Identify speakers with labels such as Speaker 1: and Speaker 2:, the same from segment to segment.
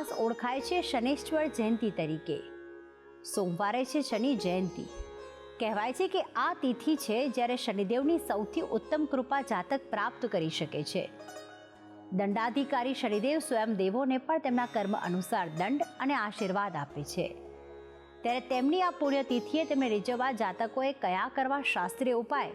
Speaker 1: અમાસ ઓળખાય છે શનેશ્વર જયંતિ તરીકે. સોમવારે છે શનિ જયંતિ. કહેવાય છે કે આ તિથિ છે જ્યારે શનિદેવની સૌથી ઉત્તમ કૃપા જાતક પ્રાપ્ત કરી શકે છે. દંડાધિકારી શનિદેવ સ્વયં દેવોને પણ તેમના કર્મ અનુસાર દંડ અને આશીર્વાદ આપે છે. ત્યારે તેમની આ પુણ્યતિથિએ તેમને રીઝવવા જાતકોએ કયા કરવા શાસ્ત્રીય ઉપાય?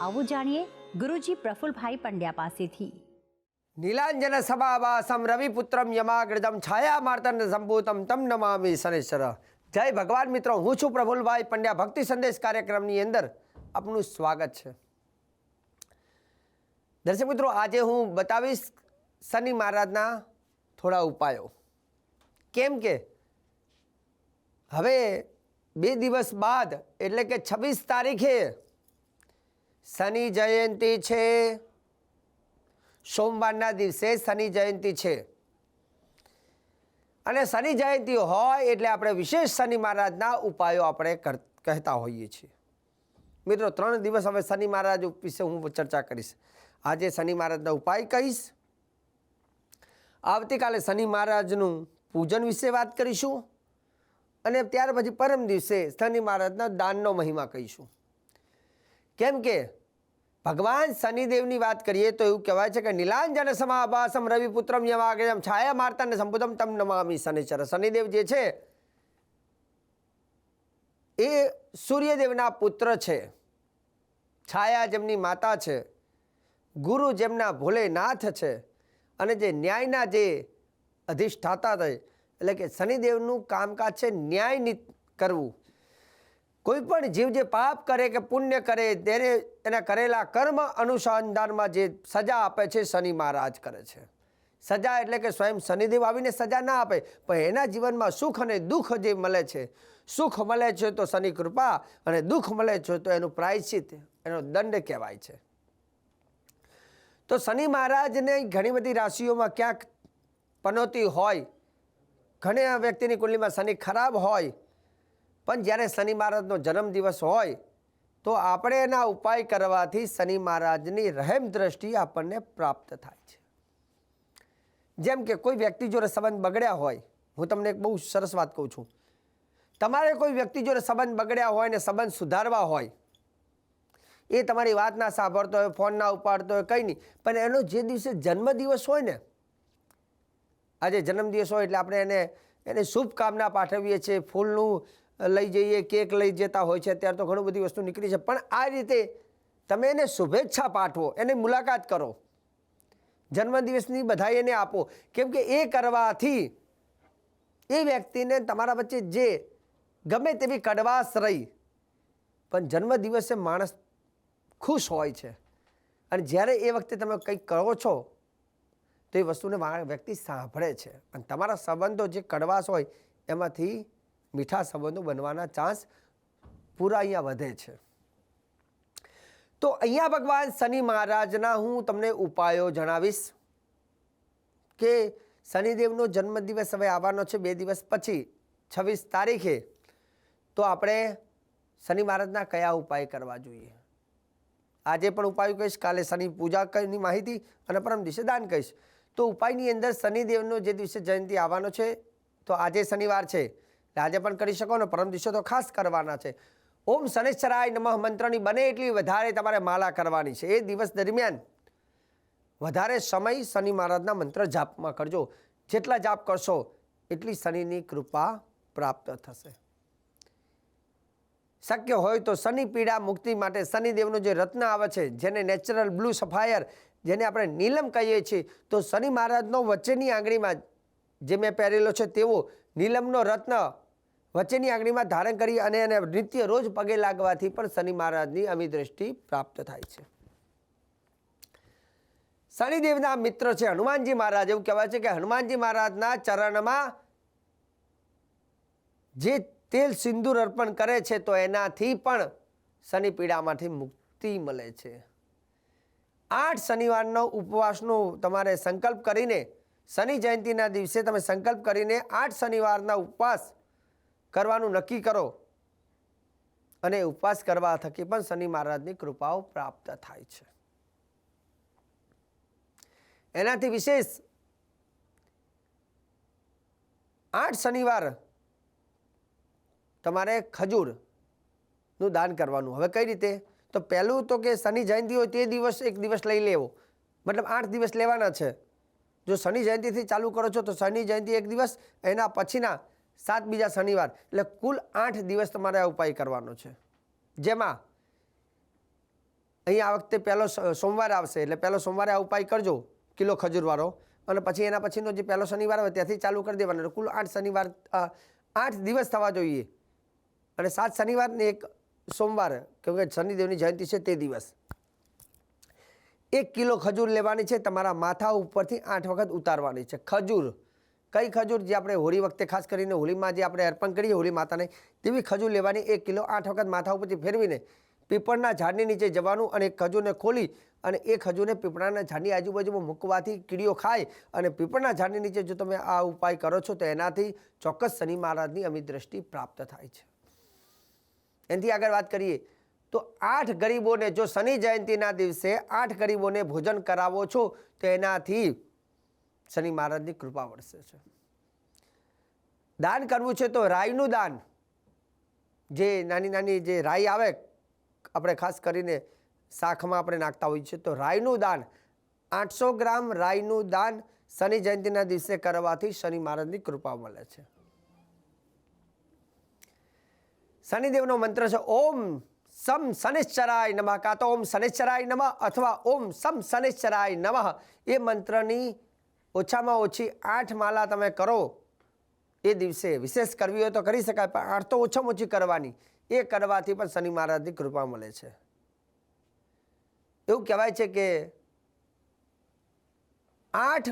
Speaker 1: આવું જાણીએ ગુરુજી પ્રફુલભાઈ પંડ્યા પાસેથી.
Speaker 2: નીલાંજન સભાવાસમ રવિપુત્રમ યમાગ્રદમ છાયા માર્તન સંભૂતમ તમ નમામી શનેશ્વર. જય ભગવાન મિત્રો, હું છું પ્રફુલભાઈ પંડ્યા. ભક્તિ સંદેશ કાર્યક્રમની અંદર આપનું સ્વાગત છે. દર્શક મિત્રો, આજે હું બતાવીશ શનિ મહારાજના થોડા ઉપાયો. કેમ કે હવે બે દિવસ બાદ, એટલે કે છવ્વીસ તારીખે શનિ જયંતિ છે. સોમવારના દિવસે શનિ જયંતિ છે. અને શનિ જયંતિ હોય એટલે આપણે વિશેષ શનિ મહારાજના ઉપાયો આપણે કહેતા હોઈએ છીએ. મિત્રો, ત્રણ દિવસ હવે શનિ મહારાજ વિશે હું ચર્ચા કરીશ. આજે શનિ મહારાજના ઉપાય કહીશ. આવતીકાલે શનિ મહારાજનું પૂજન વિશે વાત કરીશું. અને ત્યાર પછી પરમ દિવસે શનિ મહારાજના દાનનો મહિમા કહીશું. કેમ કે ભગવાન શનિદેવની વાત કરીએ તો એવું કહેવાય છે કે નીલાંજન સમાભાસમ રવિપુત્રમ યમાગ્રજમ છાયા માર્તાને સંબુધમ તમ નમામી શનિચર. શનિદેવ જે છે, એ સૂર્યદેવના પુત્ર છે. છાયા જેમની માતા છે, ગુરુ જેમના ભોલેનાથ છે, અને જે ન્યાયના જે અધિષ્ઠાતા થાય એટલે કે શનિદેવનું કામકાજ છે ન્યાય કરવું. કોઈ પણ જીવ જે પાપ કરે કે પુણ્ય કરે, તેને એના કરેલા કર્મ અનુસંધાનમાં જે સજા આપે છે, શનિ મહારાજ કરે છે. સજા એટલે કે સ્વયં શનિદેવ આવીને સજા ના આપે, પણ એના જીવનમાં સુખ અને દુઃખ જે મળે છે, સુખ મળે છે તો શનિ કૃપા અને દુઃખ મળે છે તો એનું પ્રાયશ્ચિત, એનો દંડ કહેવાય છે. તો શનિ મહારાજને ઘણી બધી રાશિઓમાં ક્યાંક પનોતી હોય, ઘણી વ્યક્તિની કુંડલીમાં શનિ ખરાબ હોય પણ જ્યારે શનિ મહારાજનો જન્મદિવસ હોય, તો આપણે એના ઉપાય કરવાથી શનિ મહારાજની રહેમ દ્રષ્ટિ આપણને પ્રાપ્ત થાય છે. જેમ કે કોઈ વ્યક્તિ જોડે સંબંધ બગડ્યા હોય, હું તમને એક બહુ સરસ વાત કહું છું. તમારે કોઈ વ્યક્તિ જોડે સંબંધ બગડ્યા હોય ને સંબંધ સુધારવા હોય, એ તમારી વાત ના સાંભળતો હોય, ફોન ના ઉપાડતો હોય, કંઈ નહીં. પણ એનો જે દિવસે જન્મદિવસ હોય ને, આજે જન્મદિવસ હોય એટલે આપણે એને એને શુભકામના પાઠવીએ છીએ, ફૂલનું લઈ જઈએ, કેક લઈ જતા હોય છે, અત્યારે તો ઘણી બધી વસ્તુ નીકળી છે. પણ આ રીતે તમે એને શુભેચ્છા પાઠવો, એને મુલાકાત કરો. જન્મદિવસની બધાઈ એને આપો. કેમ કે એ કરવાથી એ વ્યક્તિને તમારા વચ્ચે જે ગમે તેવી કડવાશ રહી. પણ જન્મદિવસે માણસ ખુશ હોય છે. અને જ્યારે એ વખતે તમે કંઈક કરો છો, તો એ વસ્તુને વ્યક્તિ સાંભળે છે. અને તમારા સંબંધો જે કડવાશ હોય, એમાંથી મીઠા સંબંધો બનવાના ચાન્સ પૂરા અહીંયા વધે છે. તો અહીંયા ભગવાન શનિ મહારાજના હું તમને ઉપાયો જણાવીશ કે શનિદેવનો જન્મદિવસ હવે આવવાનો છે બે દિવસ પછી, છવ્વીસ તારીખે. તો આપણે શનિ મહારાજના કયા ઉપાય કરવા જોઈએ? આજે પણ ઉપાય કહીશ, કાલે શનિ પૂજા કરની માહિતી અને પરમ દિવસે દાન કહીશ. તો ઉપાયની અંદર શનિદેવનો જે દિવસે જયંતિ આવવાનો છે, તો આજે શનિવાર છે. આજે પણ કરી શકો ને, પરમ દિવસે તો ખાસ કરવાના છે. ઓમ શનિશ્ચરાય નમઃ મંત્રની બને એટલી વધારે તમારે માળા કરવાની છે. એ દિવસ દરમિયાન વધારે સમય શનિ મહારાજના મંત્ર જાપમાં કરજો. જેટલા જાપ કરશો, એટલી શનિની કૃપા પ્રાપ્ત થશે. શક્ય હોય તો શનિ પીડા મુક્તિ માટે શનિદેવનો જે રત્ન આવે છે, જેને નેચરલ બ્લુ સફાયર, જેને આપણે નીલમ કહીએ છીએ, તો શનિ મહારાજનો વચ્ચેની આંગળીમાં જે મેં પહેરેલો છે તેવો નીલમનો રત્ન વચ્ચેની આંગળીમાં ધારણ કરી અને એને નિત્ય રોજ પગે લાગવાથી પણ શનિ મહારાજની અમી દ્રષ્ટિ પ્રાપ્ત થાય છે. શનિદેવના મિત્ર છે હનુમાનજી મહારાજ. એવું કહેવાય છે કે હનુમાનજી મહારાજના ચરણમાં જે તેલ સિંદૂર અર્પણ કરે છે તો એનાથી પણ શનિ પીડામાંથી મુક્તિ મળે છે. આઠ શનિવારનો ઉપવાસનો તમારે સંકલ્પ કરીને શનિ જયંતિના દિવસે તમે સંકલ્પ કરીને આઠ શનિવારના ઉપવાસ કરવાનું નક્કી કરો. અને ઉપવાસ કરવા થકી પણ શનિ મહારાજની કૃપાઓ પ્રાપ્ત થાય છે. એનાથી વિશેષ આઠ શનિવાર તમારે ખજૂરનું દાન કરવાનું. હવે કઈ રીતે? તો પહેલું તો કે શનિ જયંતિ હોય તે દિવસ એક દિવસ લઈ લેવો. મતલબ આઠ દિવસ લેવાના છે. જો શનિ જયંતિથી ચાલુ કરો છો તો શનિ જયંતિ એક દિવસ, એના પછીના સાત બીજા શનિવાર. એટલે કુલ આઠ દિવસ તમારે આ ઉપાય કરવાનો છે. જેમાં અહીં આ વખતે પહેલો સોમવાર આવશે. એટલે પહેલો સોમવારે આ ઉપાય કરજો, કિલો ખજૂરવાળો. અને પછી એના પછીનો જે પહેલો શનિવાર આવે ત્યાંથી ચાલુ કરી દેવાનો. કુલ આઠ શનિવાર આઠ દિવસ થવા જોઈએ. અને સાત શનિવારને એક સોમવાર કેમકે શનિદેવની જયંતિ છે તે દિવસ. એક કિલો ખજૂર લેવાની છે. તમારા માથા ઉપરથી આઠ વખત ઉતારવાની છે. ખજૂર કઈ ખજૂર જે આપણે હોળી વખતે ખાસ કરીને હોળીમાં જે આપણે અર્પણ કરીએ, હોળી માતાને, તેવી ખજૂર લેવાની એક કિલો આઠ વખત માથા ઉપરથી ફેરવીને પીપળના ઝાડની નીચે જવાનું અને એક ખજૂરને ખોલી અને એ ખજૂરને પીપળાના ઝાડની આજુબાજુમાં મૂકવાથી કીડીઓ ખાય અને પીપળના ઝાડની નીચે જો તમે આ ઉપાય કરો છો, તો એનાથી ચોક્કસ શનિ મહારાજની અમિત દ્રષ્ટિ પ્રાપ્ત થાય છે. એનાથી આગળ વાત કરીએ, તો આઠ ગરીબોને જો શનિ જયંતિના દિવસે આઠ ગરીબોને ભોજન કરાવો છો, તો એનાથી શનિ મહારાજની કૃપા વરસે છે. દાન કરવું છે તો રાઈનું દાન. જે નાની નાની જે રાઈ આવે, આપણે ખાસ કરીને શાકમાં આપણે નાખતા હોઈએ છીએ, તો રાઈનું દાન. આઠસો ગ્રામ રાઈનું દાન શનિ જયંતિના દિવસે કરવાથી શનિ મહારાજની કૃપા મળે છે. શનિદેવનો મંત્ર છે, ઓમ સમ શનિશ્ચરાય નમઃ. કાં તો, ઓમ શનિશ્ચરાય નમઃ અથવા, ઓમ સમ શનિશ્ચરાય નમઃ. એ મંત્રની ઓછામાં ઓછી આઠ માલા તમે કરો. એ દિવસે વિશેષ કરવી હોય તો કરી શકાય, પણ આઠ તો ઓછામાં ઓછી કરવાની. એ કરવાથી પણ શનિ મહારાજની કૃપા મળે છે. એવું કહેવાય છે કે આઠ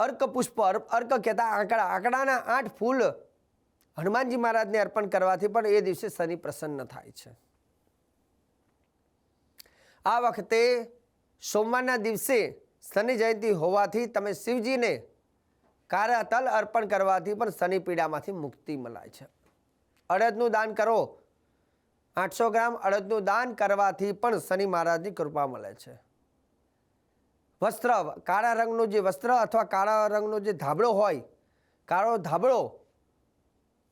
Speaker 2: અર્ક પુષ્પ અર્ક કહેતા આંકડા, આંકડાના આઠ ફૂલ હનુમાનજી મહારાજને અર્પણ કરવાથી પણ એ દિવસે શનિ પ્રસન્ન થાય છે. આ વખતે સોમવારના દિવસે શનિ જયંતિ હોવાથી તમે શિવજીને કાળા તલ અર્પણ કરવાથી પણ શનિ પીડામાંથી મુક્તિ મળે છે. અડદનું દાન કરો. આઠસો ગ્રામ અડદનું દાન કરવાથી પણ શનિ મહારાજની કૃપા મળે છે. વસ્ત્ર, કાળા રંગનું જે વસ્ત્ર અથવા કાળા રંગનો જે ધાબળો હોય, કાળો ધાબળો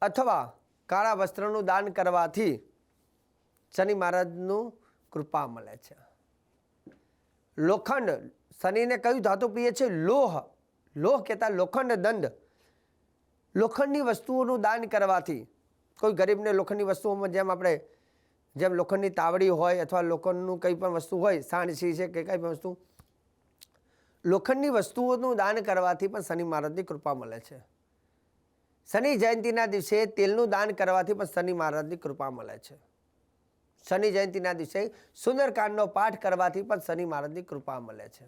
Speaker 2: અથવા કાળા વસ્ત્રનું દાન કરવાથી શનિ મહારાજનું કૃપા મળે છે. લોખંડ, શનિને કયું ધાતુ પ્રિય છે? લોહ. લોહ કહેતા લોખંડ દંડ. લોખંડની વસ્તુઓનું દાન કરવાથી. કોઈ ગરીબને લોખંડની વસ્તુઓમાં જેમ આપણે, જેમ લોખંડની તાવડી હોય અથવા લોખંડનું કંઈ પણ વસ્તુ હોય, સાણસી છે કે કંઈ પણ વસ્તુ, લોખંડની વસ્તુઓનું દાન કરવાથી પણ શનિ મહારાજની કૃપા મળે છે. શનિ જયંતિના દિવસે તેલનું દાન કરવાથી પણ શનિ મહારાજની કૃપા મળે છે. શનિ જયંતિના દિવસે સુંદરકાંડનો પાઠ કરવાથી પણ શનિ મહારાજની કૃપા મળે છે.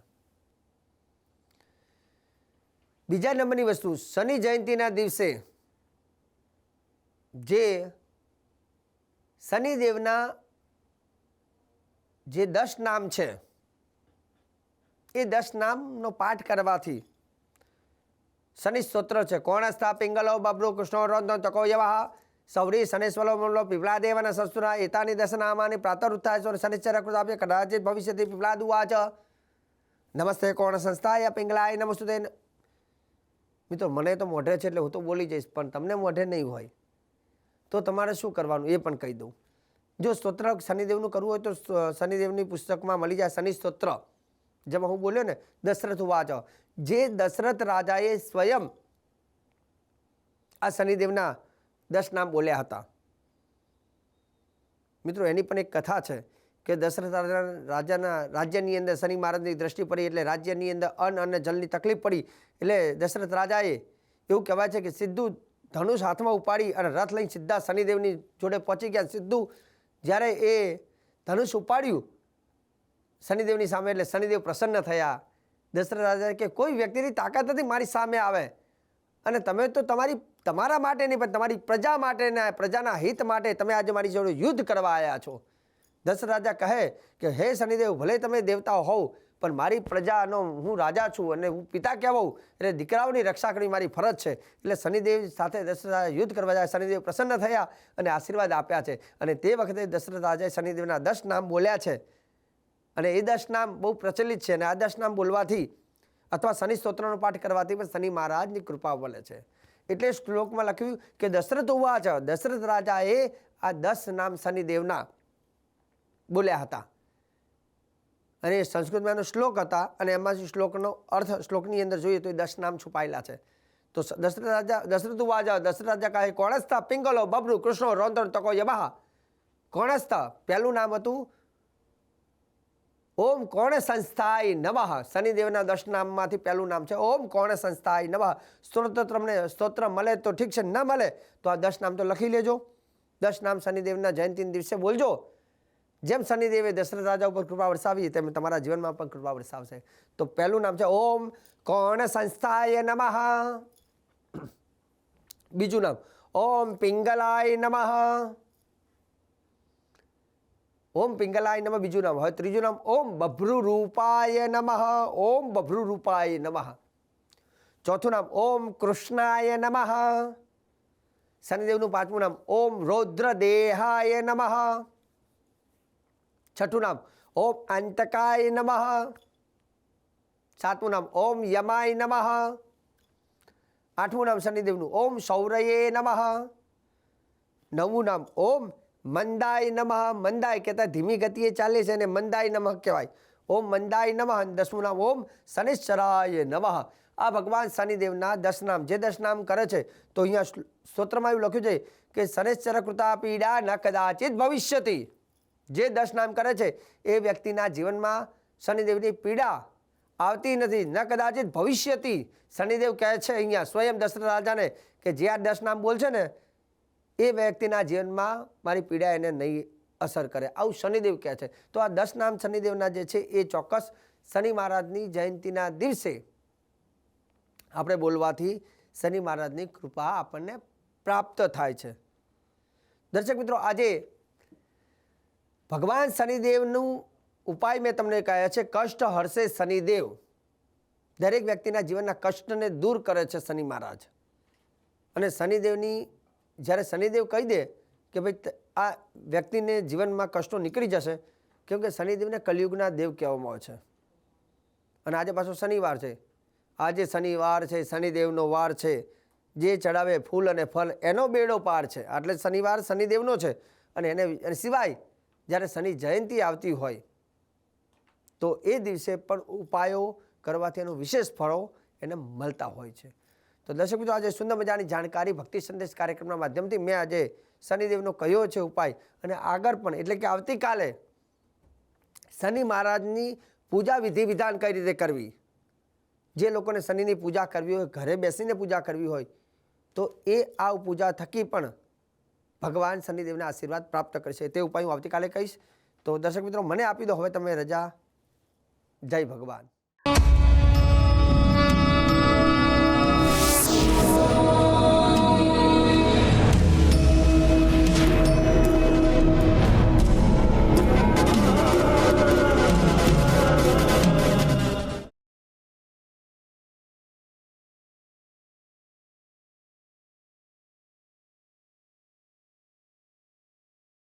Speaker 2: બીજા નંબરની વસ્તુ, શનિ જયંતિના દિવસે જે શનિદેવના જે દસ નામ છે, એ દસ નામનો પાઠ કરવાથી શનિ સ્તોત્ર છે. કોણસ્થા પિંગલો બબ્રુ કૃષ્ણો રોંદો તકો યવાહ સૌરી શનેશ્વરો મૂલો પીપલાદેવન સંસ્તુના એતાની દશનામાની પ્રાતરુત્થાય સ્વર શનિશ્ચર કૃતાપ્ય કદાચિત ભવિષ્યતિ પીપલાદુવાચ નમસ્તે કોણ સંસ્થાય પિંગલાય નમસ્તુતે મિત્રો મને તો મોઢે છે એટલે હું તો બોલી જઈશ, પણ તમને મોઢે નહીં હોય તો તમારે શું કરવાનું એ પણ કહી દઉં. જો સ્તોત્ર શનિદેવનું કરવું હોય તો શનિદેવની પુસ્તકમાં મળી જાય શનિ સ્તોત્ર જેમાં હું બોલ્યો ને, દશરથ વાચ જે દશરથ રાજાએ સ્વયં આ શનિદેવના દસ નામ બોલ્યા હતા. મિત્રો, એની પણ એક કથા છે કે દશરથ રાજા રાજાના રાજ્યની અંદર શનિ મહારાજની દ્રષ્ટિ પડી એટલે રાજ્યની અંદર અન્ન અને જલની તકલીફ પડી એટલે દશરથ રાજાએ એવું કહેવાય છે કે સીધું ધનુષ હાથમાં ઉપાડી અને રથ લઈને સીધા શનિદેવની જોડે પહોંચી ગયા. સીધું જ્યારે એ ધનુષ ઉપાડ્યું શનિદેવની સામે એટલે શનિદેવ પ્રસન્ન થયા. દશરથ રાજા કે કોઈ વ્યક્તિની તાકાત નથી મારી સામે આવે. અને તમે તો તમારી, તમારા માટે નહીં, પણ તમારી પ્રજા માટેના, પ્રજાના હિત માટે તમે આજે મારી જોડે યુદ્ધ કરવા આવ્યા છો. દશરથ રાજા કહે કે, હે શનિદેવ, ભલે તમે દેવતાઓ હોવ, પણ મારી પ્રજાનો હું રાજા છું અને હું પિતા કહેવાઉં, એટલે દીકરાઓની રક્ષા કરવી મારી ફરજ છે. એટલે શનિદેવ સાથે દશરથ રાજા યુદ્ધ કરવા જાય, શનિદેવ પ્રસન્ન થયા અને આશીર્વાદ આપ્યા છે. અને તે વખતે દશરથ રાજાએ શનિદેવના દસ નામ બોલ્યા છે. અને એ દસ નામ બહુ પ્રચલિત છે અને આ દસ નામ બોલવાથી અથવા શનિ સ્તોત્રનો પાઠ કરવાથી પણ શનિ મહારાજની કૃપા મળે છે. એટલે શ્લોકમાં લખ્યું કે દશરથ ઉવાચ દશરથ રાજાએ આ દસ નામ શનિદેવના બોલ્યા હતા. અને સંસ્કૃતમાં એનો શ્લોક હતા અને એમાં શ્લોકનો અર્થ શ્લોકની અંદર જોઈએ તો એ દસ નામ છુપાયેલા છે. તો દશરથ રાજા, દશરથ વાજા દશરથ રાજા કહે, કોણસ્થા પિંગલો બબરુ કૃષ્ણ રોંદણ તકો યમહા કોણસ્થા? પહેલું નામ હતું ઓમ કોણ સંસ્થાય નમઃ? શનિદેવના દસ નામમાંથી પહેલું નામ છે ઓમ કોણ સંસ્થાય નમઃ? સ્તોત્ર તમને સ્તોત્ર મળે તો ઠીક છે, ન મળે તો આ દસ નામ તો લખી લેજો. દસ નામ શનિદેવના જયંતિના દિવસે બોલજો. જેમ શનિદેવે દશરથ રાજા ઉપર કૃપા વરસાવી તેમ તમારા જીવનમાં પણ કૃપા વરસાવશે. તો પહેલું નામ છે ઓમ કોણ સંસ્થાય નમઃ? બીજું નામ, ઓમ પિંગલાય નમઃ. ઓમ પિંગલાય નમઃ. બીજું નામ હવે ત્રીજું નામ ઓમ બભ્રુ રૂપાય નમઃ. ઓમ બભ્રુ રૂપાય નમઃ. ચોથું નામ ઓમ કૃષ્ણાય નમઃ. શનિદેવનું પાંચમું નામ ઓમ રૌદ્ર દેહાય નમઃ. છઠ્ઠું નામ ઓમ અંતકાય નમઃ. સાતમું નામ ઓમ યમાય નમઃ. આઠમું નામ શનિદેવનું ઓમ સૌરયે નમઃ. નવમું નામ ઓમ મંદાય નમઃ, મંદાય કહેતા ધીમી ગતિએ ચાલે છે અને મંદાય નમઃ કહેવાય. ઓમ મંદાય નમઃ દસમું નામ ઓમ શનિશ્ચરાય નમઃ. આ ભગવાન શનિદેવના દસ નામ જે દસ નામ કરે છે, તો અહીંયા સ્તોત્રમાં એવું લખ્યું છે કે શનિશ્ચર કૃતા પીડા ન કદાચિત ભવિષ્યતિ. જે દસ નામ કરે છે, એ વ્યક્તિના જીવનમાં શનિદેવની પીડા આવતી નથી, ન કદાચિત ભવિષ્યથી શનિદેવ કહે છે અહીંયા સ્વયં દશરથ રાજાને કે જે આ દસ નામ બોલશે ને એ વ્યક્તિના જીવનમાં મારી પીડા એને નહીં અસર કરે. આવું શનિદેવ કહે છે. તો આ દસ નામ શનિદેવના જે છે એ ચોક્કસ શનિ મહારાજની જયંતિના દિવસે આપણે બોલવાથી શનિ મહારાજની કૃપા આપણને પ્રાપ્ત થાય છે. દર્શક મિત્રો, આજે ભગવાન શનિદેવનું ઉપાય મેં તમને કહ્યા છે, કષ્ટ હરશે શનિદેવ. દરેક વ્યક્તિના જીવનના કષ્ટને દૂર કરે છે શનિ મહારાજ. અને શનિદેવની જ્યારે શનિદેવ કહી દે કે ભાઈ આ વ્યક્તિને જીવનમાં કષ્ટો નીકળી જશે, કેમ કે શનિદેવને કલયુગના દેવ કહેવામાં આવે છે. અને આજે પાછો શનિવાર છે. આજે શનિવાર છે, શનિદેવનો વાર છે. જે ચડાવે ફૂલ અને ફલ એનો બેડો પાર છે. એટલે શનિવાર શનિદેવનો છે. અને એને સિવાય જ્યારે શનિ જયંતિ આવતી હોય, તો એ દિવસે પણ ઉપાયો કરવાથી એનો વિશેષ ફળો એને મળતા હોય છે. તો દર્શક મિત્રો, આજે સુંદર મજાની જાણકારી, ભક્તિ સંદેશ કાર્યક્રમના માધ્યમથી મેં આજે શનિદેવનો કહ્યો છે ઉપાય અને આગળ પણ, એટલે કે આવતીકાલે શનિ મહારાજની પૂજા વિધિ વિધાન કઈ રીતે કરવી? જે લોકોને શનિની પૂજા કરવી હોય, ઘરે બેસીને પૂજા કરવી હોય, તો એ આ પૂજા થકી પણ ભગવાન શનિદેવના આશીર્વાદ પ્રાપ્ત કરશે. તે ઉપાય હું આવતીકાલે કહીશ. તો દર્શક મિત્રો, મને આપી દો. હવે તમે રજા. જય ભગવાન.